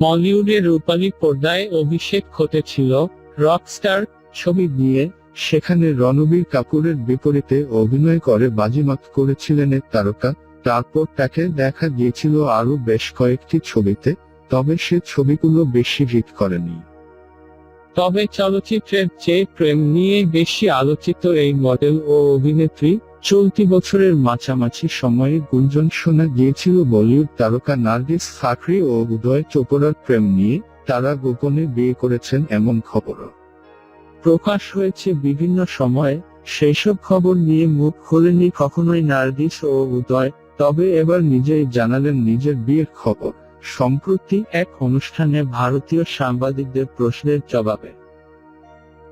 মলিউডের রূপালী পর্দায় অভিষেক ঘটেছিল, রকস্টার, ছবি দিয়ে। সেখানে রণবীর কাপুরের বিপরীতে অভিনয় করে, বাজিমাত করেছিলেন এ তারকা। তারপর তাকে দেখা গিয়েছিল আরও বেশ কয়েকটি ছবিতে, তবে সে ছবিগুলো বেশি হিট করেনি। তবে চলচ্চিত্রের চেয়ে প্রেম নিয়ে বেশি আলোচিত এই মডেল ও অভিনেত্রী চলতি বছরের মাঝামাঝি সময়ে গুঞ্জন শোনা গিয়েছিল বলিউড তারকা নার্গিস ফাকরি ও উদয় চোপড়ার প্রেম নিয়ে। তারা গোপনে বিয়ে করেছেন এমন খবরও। প্রকাশ হয়েছে বিভিন্ন সময়ে। সেই সব খবর নিয়ে মুখ খোলেনি কখনোই নার্গিস ও উদয়। তবে এবার নিজেই জানালেন নিজের বিয়ের খবর। সম্প্রতি এক অনুষ্ঠানে ভারতীয় সাংবাদিকদের প্রশ্নের জবাবে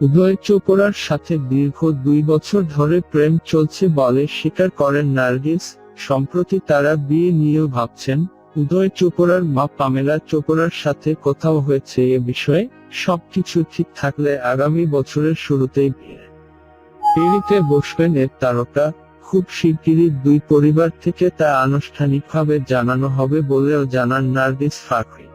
উদয় চোপড়ার সাথে দীর্ঘ দুই বছর ধরে প্রেম চলছে বলে স্বীকার করেন নার্গিস। সম্প্রতি তারা বিয়ে নিয়েও ভাবছেন, উদয় চোপড়ার মা পামেলা চোপড়ার সাথে কোথাও হয়েছে এ বিষয়ে। সবকিছু ঠিক থাকলে আগামী বছরের শুরুতেই বিয়ে। পিড়িতে বসবেন এর তারকা। খুব শিগগিরই দুই পরিবার থেকে তা আনুষ্ঠানিকভাবে জানানো হবে বলেও জানান নার্গিস ফাকরি।